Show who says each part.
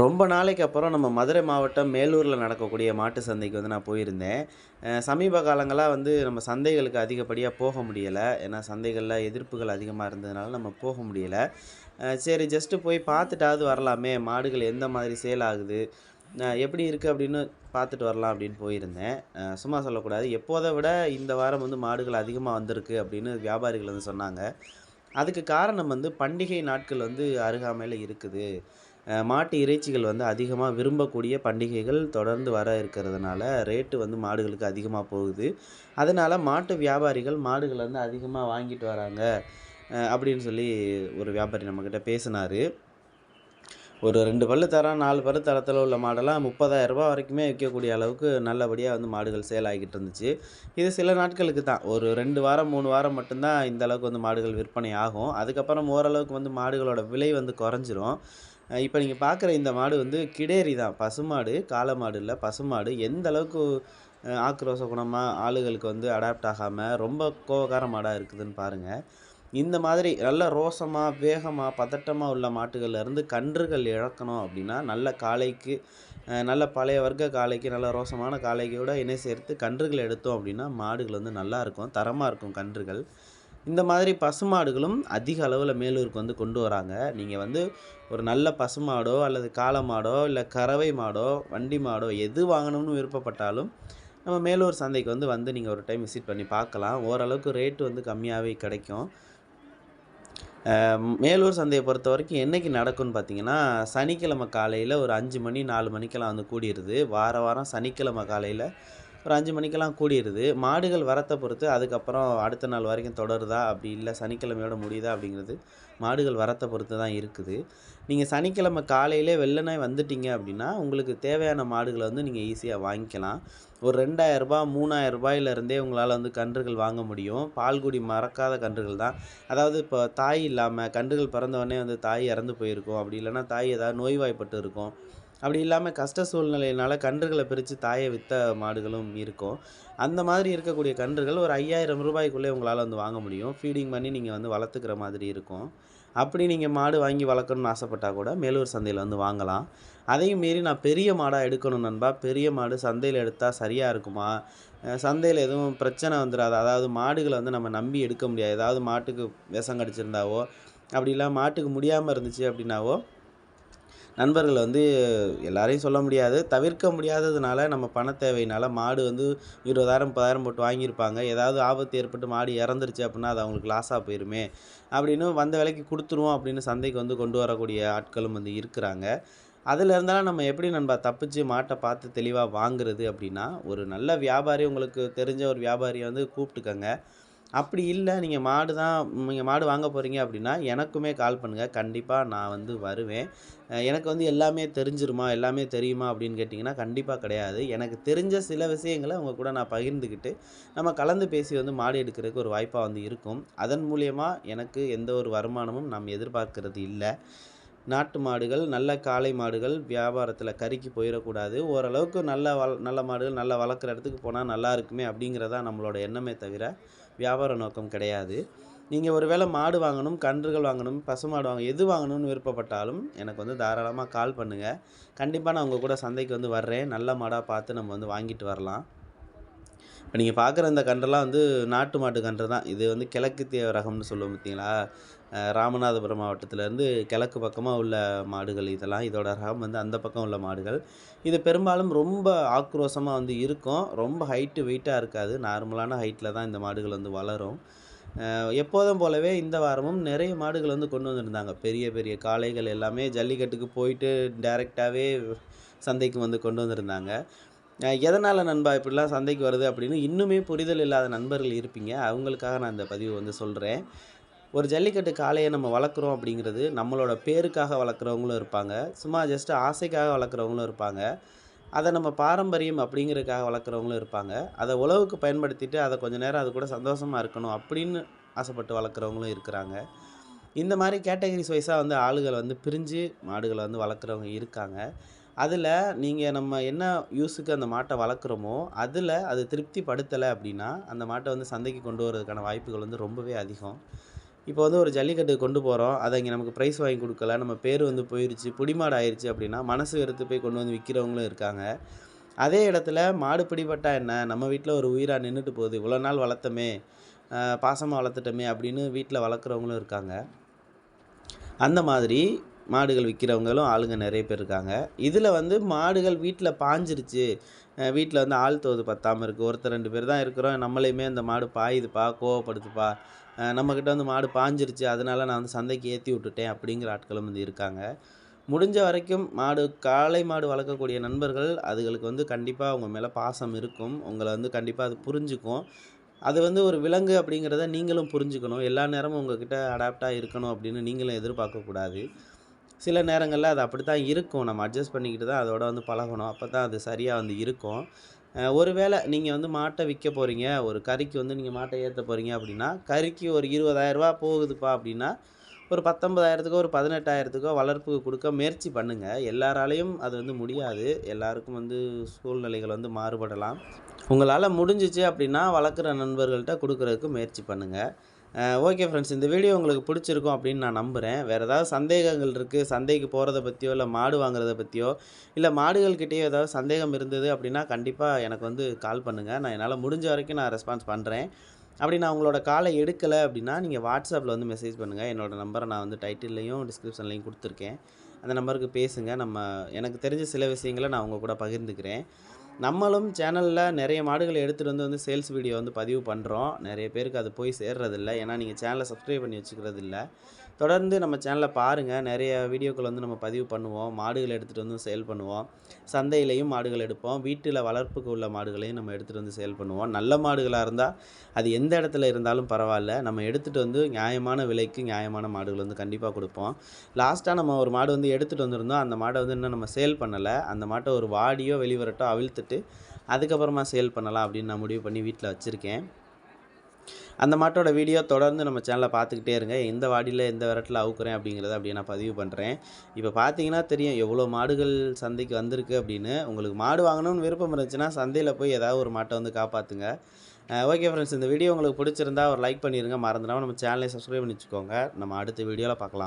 Speaker 1: ரொம்ப நாளைக்கு அப்புறம் நம்ம மதுரை மாவட்டம் மேலூரில் நடக்கக்கூடிய மாட்டு சந்தைக்கு வந்து நான் போயிருந்தேன். சமீப காலங்களாக வந்து நம்ம சந்தைகளுக்கு அதிகப்படியாக போக முடியலை. ஏன்னா சந்தைகளில் எதிர்ப்புகள் அதிகமாக இருந்ததுனால நம்ம போக முடியலை. சரி ஜஸ்ட்டு போய் பார்த்துட்டாவது வரலாமே. மாடுகள் எந்த மாதிரி சேல் ஆகுது? எப்படி இருக்குது அப்படின்னு பார்த்துட்டு வரலாம் அப்படின்னு போயிருந்தேன். சும்மா சொல்லக்கூடாது. எப்போதை விட இந்த வாரம் வந்து மாடுகள் அதிகமாக வந்திருக்கு அப்படின்னு வியாபாரிகள் வந்து சொன்னாங்க. அதுக்கு காரணம் வந்து பண்டிகை நாட்கள் வந்து அருகாமையில் இருக்குது. மாட்டு இறைச்சிகள் வந்து அதிகமாக விரும்பக்கூடிய பண்டிகைகள் தொடர்ந்து வர இருக்கிறதுனால ரேட்டு வந்து மாடுகளுக்கு அதிகமாக போகுது. அதனால் மாட்டு வியாபாரிகள் மாடுகள் வந்து அதிகமாக வாங்கிட்டு வராங்க அப்படின்னு சொல்லி ஒரு வியாபாரி நம்மக்கிட்ட பேசினார். ஒரு ரெண்டு பல்லு தரம் நாலு பல்லு தரத்தில் உள்ள மாடெல்லாம் முப்பதாயிரம் ரூபாய் வரைக்குமே விற்கக்கூடிய அளவுக்கு நல்லபடியாக வந்து மாடுகள் சேல் ஆகிட்டு இருந்துச்சு. இது சில நாட்களுக்கு தான். ஒரு ரெண்டு வாரம் மூணு வாரம் மட்டும்தான் இந்த அளவுக்கு வந்து மாடுகள் விற்பனை ஆகும். அதுக்கப்புறம் ஓரளவுக்கு வந்து மாடுகளோட விலை வந்து குறைஞ்சிரும். இப்போ நீங்கள் பார்க்குற இந்த மாடு வந்து கிடேரி தான். பசுமாடு காளை மாடு இல்லை பசுமாடு எந்த அளவுக்கு ஆக்ரோஷ குணமாக ஆளுகளுக்கு வந்து அடாப்ட் ஆகாமல் ரொம்ப கோவக்கார மாடாக இருக்குதுன்னு பாருங்கள் இந்த மாதிரி நல்ல ரோசமாக வேகமாக பதட்டமாக உள்ள மாட்டுகள்லேருந்து கன்றுகள் இழக்கணும் அப்படின்னா நல்ல காளைக்கு நல்ல பழைய வர்க்க காளைக்கு நல்ல ரோசமான காளைக்கையோட இணை சேர்த்து கன்றுகள் எடுத்தோம் அப்படின்னா மாடுகள் வந்து நல்லா இருக்கும். தரமாக இருக்கும் கன்றுகள். இந்த மாதிரி பசுமாடுகளும் அதிக அளவில் மேலூருக்கு வந்து கொண்டு வராங்க. நீங்கள் வந்து ஒரு நல்ல பசுமாடோ அல்லது காளை மாடோ இல்லை கறவை மாடோ வண்டி மாடோ எது வாங்கணும்னு விருப்பப்பட்டாலும் நம்ம மேலூர் சந்தைக்கு வந்து வந்து நீங்கள் ஒரு டைம் விசிட் பண்ணி பார்க்கலாம். ஓரளவுக்கு ரேட்டு வந்து கம்மியாகவே கிடைக்கும். மேலூர் சந்தையை பொறுத்த வரைக்கும் என்னைக்கு நடக்கும்னு பார்த்தீங்கன்னா சனிக்கிழமை காலையில் ஒரு அஞ்சு மணி நாலு மணிக்கெல்லாம் வந்து கூடிடுது வார வாரம் சனிக்கிழமை காலையில் ஒரு அஞ்சு மணிக்கெல்லாம் கூடிடுது மாடுகள் வரத்தை பொறுத்து அதுக்கப்புறம் அடுத்த நாள் வரைக்கும் தொடருதா? அப்படி இல்லை சனிக்கிழமையோட முடியுதா? அப்படிங்கிறது மாடுகள் வரத்தை பொறுத்து தான் இருக்குது. நீங்கள் சனிக்கிழமை காலையிலே வெள்ளனே வந்துட்டீங்க அப்படின்னா உங்களுக்கு தேவையான மாடுகளை வந்து நீங்கள் ஈஸியாக வாங்கிக்கலாம். ஒரு ரெண்டாயிரரூபா மூணாயிரரூபாயிலருந்தே உங்களால் வந்து கன்றுகள் வாங்க முடியும். பால்குடி மறக்காத கன்றுகள் தான். அதாவது இப்போ தாய் இல்லாமல் கன்றுகள் பிறந்தவொடனே வந்து தாய் இறந்து போயிருக்கும். அப்படி இல்லைன்னா தாய் ஏதாவது நோய்வாய்ப்பட்டு இருக்கும். அப்படி இல்லாமல் கஷ்ட சூழ்நிலையினால் கன்றுகளை பிரித்து தாயை விற்ற மாடுகளும் இருக்கும். அந்த மாதிரி இருக்கக்கூடிய கன்றுகள் ஒரு ஐயாயிரம் ரூபாய்க்குள்ளே உங்களால் வந்து வாங்க முடியும். ஃபீடிங் பண்ணி நீங்கள் வந்து வளர்த்துக்கிற மாதிரி இருக்கும். அப்படி நீங்கள் மாடு வாங்கி வளர்க்கணும்னு ஆசைப்பட்டால் கூட மேலூர் சந்தையில் வந்து வாங்கலாம். அதையும் மீறி நான் பெரிய மாடாக எடுக்கணும் நண்பா. பெரிய மாடு சந்தையில் எடுத்தால் சரியாக இருக்குமா? சந்தையில் எதுவும் பிரச்சனை வந்துடாது அதாவது மாடுகளை வந்து நம்ம நம்பி எடுக்க முடியாது. ஏதாவது மாட்டுக்கு விஷம் கடிச்சிருந்தாவோ அப்படி இல்லை மாட்டுக்கு முடியாமல் இருந்துச்சு அப்படின்னாவோ நண்பர்கள் வந்து எல்லாரையும் சொல்ல முடியாது. தவிர்க்க முடியாததுனால நம்ம பண தேவையினால மாடு வந்து இருபதாயிரம் முப்பதாயிரம் போட்டு வாங்கியிருப்பாங்க. ஏதாவது ஆபத்து ஏற்பட்டு மாடு இறந்துருச்சு அப்படின்னா அது அவங்களுக்கு லாஸாக போயிருமே. அப்படின்னு வந்த விலைக்கு கொடுத்துருவோம் அப்படின்னு சந்தைக்கு வந்து கொண்டு வரக்கூடிய ஆட்களும் வந்து இருக்கிறாங்க. அதில் இருந்தாலும் நம்ம எப்படி நண்பா தப்பிச்சு மாட்டை பார்த்து தெளிவாக வாங்குறது அப்படின்னா ஒரு நல்ல வியாபாரி உங்களுக்கு தெரிஞ்ச ஒரு வியாபாரியை வந்து கூப்பிட்டுக்கங்க. அப்படி இல்லை. நீங்கள் மாடு தான் நீங்கள் மாடு வாங்க போகிறீங்க அப்படின்னா எனக்குமே கால் பண்ணுங்கள் கண்டிப்பாக நான் வந்து வருவேன். எனக்கு வந்து எல்லாமே தெரிஞ்சிருமா? எல்லாமே தெரியுமா? அப்படின்னு கேட்டிங்கன்னா கண்டிப்பாக கிடையாது. எனக்கு தெரிஞ்ச சில விஷயங்களை உங்கள் கூட நான் பகிர்ந்துக்கிட்டு நம்ம கலந்து பேசி வந்து மாடு எடுக்கிறதுக்கு ஒரு வாய்ப்பாக வந்து இருக்கும். அதன் மூலியமாக எனக்கு எந்த ஒரு வருமானமும் நாம் எதிர்பார்க்கறது இல்லை. நாட்டு மாடுகள் நல்ல காளை மாடுகள் வியாபாரத்தில் கறிக்கு போயிடக்கூடாது. ஓரளவுக்கு நல்ல வள நல்ல மாடுகள் நல்லா வளர்க்குற இடத்துக்கு போனால் நல்லா இருக்குமே அப்படிங்கிறதா நம்மளோட எண்ணமே தவிர வியாபார நோக்கம் கிடையாது. நீங்கள் ஒருவேளை மாடு வாங்கணும் கன்றுகள் வாங்கணும் பசுமாடு வாங்க எது வாங்கணும்னு விருப்பப்பட்டாலும் எனக்கு வந்து தாராளமாக கால் பண்ணுங்கள் கண்டிப்பாக நான் உங்கள் கூட சந்தைக்கு வந்து வர்றேன். நல்ல மாடாக பார்த்து நம்ம வந்து வாங்கிட்டு வரலாம். இப்போ நீங்கள் பார்க்குற இந்த கன்றெல்லாம் வந்து நாட்டு மாட்டு கன்று தான். இது வந்து கிழக்கு தீய ரகம்னு சொல்லுவோம் பார்த்தீங்களா? ராமநாதபுரம் மாவட்டத்திலேருந்து கிழக்கு பக்கமாக உள்ள மாடுகள் இதெல்லாம் இதோட ரகம் வந்து அந்த பக்கம் உள்ள மாடுகள். இது பெரும்பாலும் ரொம்ப ஆக்ரோஷமாக வந்து இருக்கும். ரொம்ப ஹைட்டு வெயிட்டாக இருக்காது. நார்மலான ஹைட்டில் தான் இந்த மாடுகள் வந்து வளரும். எப்போதும் போலவே இந்த வாரமும் நிறைய மாடுகள் வந்து கொண்டு வந்திருந்தாங்க. பெரிய பெரிய காளைகள் எல்லாமே ஜல்லிக்கட்டுக்கு போயிட்டு டைரெக்டாகவே சந்தைக்கு வந்து கொண்டு வந்திருந்தாங்க. எதனால் நண்பா இப்படிலாம் சந்தைக்கு வருது அப்படின்னு இன்னுமே புரிதல் இல்லாத நண்பர்கள் இருப்பீங்க. அவங்களுக்காக நான் இந்த பதிவு வந்து சொல்கிறேன் ஒரு ஜல்லிக்கட்டு காளையை நம்ம வளர்க்குறோம் அப்படிங்கிறது நம்மளோட பேருக்காக வளர்க்குறவங்களும் இருப்பாங்க. சும்மா ஜஸ்ட் ஆசைக்காக வளர்க்குறவங்களும் இருப்பாங்க. அதை நம்ம பாரம்பரியம் அப்படிங்கிறதுக்காக வளர்க்குறவங்களும் இருப்பாங்க. அதை உழவுக்கு பயன்படுத்திட்டு அதை கொஞ்சம் நேரம் அது கூட சந்தோஷமாக இருக்கணும் அப்படின்னு ஆசைப்பட்டு வளர்க்குறவங்களும் இருக்கிறாங்க. இந்த மாதிரி கேட்டகரிஸ் வைஸாக வந்து ஆளுகள் வந்து பிரிஞ்சு மாடுகளை வந்து வளர்க்குறவங்க இருக்காங்க. அதில் நீங்கள் நம்ம என்ன யூஸுக்கு அந்த மாட்டை வளர்க்குறோமோ அதில் அது திருப்தி படுத்தலை அப்படின்னா அந்த மாட்டை வந்து சந்தைக்கு கொண்டு வரதுக்கான வாய்ப்புகள் வந்து ரொம்பவே அதிகம். இப்போ வந்து ஒரு ஜல்லிக்கட்டுக்கு கொண்டு போகிறோம் அதை இங்கே நமக்கு ப்ரைஸ் வாங்கி கொடுக்கல. நம்ம பேர் வந்து போயிடுச்சு புடிமாடு ஆயிடுச்சு அப்படின்னா மனசு வெறுத்து போய் கொண்டு வந்து விற்கிறவங்களும் இருக்காங்க. அதே இடத்துல மாடு பிடிபட்டா என்ன? நம்ம வீட்டில் ஒரு உயிராக நின்றுட்டு போகுது. இவ்வளோ நாள் வளர்த்தமே. பாசமாக வளர்த்துட்டோமே அப்படின்னு வீட்டில் வளர்க்குறவங்களும் இருக்காங்க. அந்த மாதிரி மாடுகள் விற்கிறவங்களும் ஆளுங்க நிறைய பேர் இருக்காங்க. இதில் வந்து மாடுகள் வீட்டில் பாஞ்சிருச்சு. வீட்டில் வந்து ஆள் தோது பத்தாமல் இருக்குது ஒருத்தர் ரெண்டு பேர் தான் இருக்கிறோம். நம்மளையுமே அந்த மாடு பாயுதுப்பா கோவப்படுதுப்பா நம்மக்கிட்ட வந்து மாடு பாஞ்சிருச்சு அதனால நான் வந்து சந்தைக்கு ஏற்றி விட்டுட்டேன் அப்படிங்கிற ஆட்களும் வந்து இருக்காங்க. முடிஞ்ச வரைக்கும் மாடு காளை மாடு வளர்க்கக்கூடிய நண்பர்கள் அதுகளுக்கு வந்து கண்டிப்பாக அவங்க மேலே பாசம் இருக்கும். உங்களை வந்து கண்டிப்பாக அது புரிஞ்சுக்கும். அது வந்து ஒரு விலங்கு அப்படிங்கிறத நீங்களும் புரிஞ்சுக்கணும். எல்லா நேரமும் உங்ககிட்ட அடாப்டாக இருக்கணும் அப்படின்னு நீங்களும் எதிர்பார்க்கக்கூடாது. சில நேரங்களில் அது அப்படி தான் இருக்கும். நம்ம அட்ஜஸ்ட் பண்ணிக்கிட்டு தான் அதோட வந்து பழகணும். அப்போ தான் அது சரியாக வந்து இருக்கும். ஒருவேளை நீங்கள் வந்து மாட்டை விற்க போகிறீங்க ஒரு கறிக்கு வந்து நீங்கள் மாட்டை ஏற்ற போகிறீங்க அப்படின்னா கறிக்கு ஒரு இருபதாயிரரூபா போகுதுப்பா அப்படின்னா ஒரு பத்தொன்பதாயிரத்துக்கோ ஒரு பதினெட்டாயிரத்துக்கோ வளர்ப்புக்கு கொடுக்க முயற்சி பண்ணுங்கள் எல்லாராலையும் அது வந்து முடியாது. எல்லாருக்கும் வந்து சூழ்நிலைகள் வந்து மாறுபடலாம். உங்களால் முடிஞ்சிச்சு அப்படின்னா வளர்க்குற நண்பர்கள்ட்ட கொடுக்குறதுக்கு முயற்சி பண்ணுங்கள் ஓகே ஃப்ரெண்ட்ஸ் இந்த வீடியோ உங்களுக்கு பிடிச்சிருக்கும் அப்படின்னு நான் நம்புகிறேன் வேறு ஏதாவது சந்தேகங்கள் இருக்குது சந்தைக்கு போகிறத பற்றியோ இல்லை மாடு வாங்குறத பற்றியோ இல்லை மாடுகள்கிட்டயோ ஏதாவது சந்தேகம் இருந்தது அப்படின்னா கண்டிப்பாக எனக்கு வந்து கால் பண்ணுங்கள் நான் என்னால் முடிஞ்ச வரைக்கும் நான் ரெஸ்பான்ஸ் பண்ணுறேன் அப்படி நான் உங்களோட காலை எடுக்கலை அப்படின்னா நீங்கள் வாட்ஸ்அப்பில் வந்து மெசேஜ் பண்ணுங்கள் என்னோடய நம்பரை நான் வந்து டைட்டில்லையும் டிஸ்கிரிப்ஷன்லையும் கொடுத்துருக்கேன். அந்த நம்பருக்கு பேசுங்கள் நம்ம எனக்கு தெரிஞ்ச சில விஷயங்களை நான் உங்கள் கூட பகிர்ந்துக்கிறேன். நம்மளும் சேனலில் நிறைய மாடுகளை எடுத்துகிட்டு வந்து வந்து சேல்ஸ் வீடியோ வந்து பதிவு பண்ணுறோம் நிறைய பேருக்கு அது போய் சேர்றதில்ல. ஏன்னா நீங்கள் சேனலை சப்ஸ்கிரைப் பண்ணி வச்சுக்கிறதில்ல. தொடர்ந்து நம்ம சேனலை பாருங்கள் நிறைய வீடியோக்கள் வந்து நம்ம பதிவு பண்ணுவோம். மாடுகள் எடுத்துகிட்டு வந்து சேல் பண்ணுவோம். சந்தையிலையும் மாடுகள் எடுப்போம். வீட்டில் வளர்ப்புக்கு உள்ள மாடுகளையும் நம்ம எடுத்துகிட்டு வந்து சேல் பண்ணுவோம். நல்ல மாடுகளாக இருந்தால் அது எந்த இடத்துல இருந்தாலும் பரவாயில்ல. நம்ம எடுத்துகிட்டு வந்து நியாயமான விலைக்கு நியாயமான மாடுகள் வந்து கண்டிப்பாக கொடுப்போம். லாஸ்ட்டாக நம்ம ஒரு மாடு வந்து எடுத்துகிட்டு வந்திருந்தோம். அந்த மாடை வந்து இன்னும் நம்ம சேல் பண்ணலை. அந்த மாட்டை ஒரு வாடியோ வெளிவரட்டோ அவிழ்த்துட்டு அதுக்கப்புறமா சேல் பண்ணலாம் அப்படின்னு நான் முடிவு பண்ணி வீட்டில் வச்சுருக்கேன். அந்த மாட்டோட வீடியோ தொடர்ந்து நம்ம சேனலை பார்த்துக்கிட்டே இருங்க. எந்த வாடியில் எந்த விரட்டில் அவுக்குறேன் அப்படிங்கிறத அப்படியே நான் பதிவு பண்ணுறேன் இப்போ பார்த்தீங்கன்னா தெரியும் எவ்வளோ மாடுகள் சந்தைக்கு வந்திருக்கு அப்படின்னு. உங்களுக்கு மாடு வாங்கணும்னு விருப்பம் இருந்துச்சுன்னா சந்தையில் போய் ஏதாவது ஒரு மாட்டை வந்து காப்பாற்றுங்க ஓகே ஃப்ரெண்ட்ஸ் இந்த வீடியோ உங்களுக்கு பிடிச்சிருந்தா ஒரு லைக் பண்ணிடுங்க மறந்துடாமல் நம்ம சேனலை சப்ஸ்கிரைப் பண்ணி வச்சுக்கோங்க. நம்ம அடுத்த வீடியோவில் பார்க்கலாம்.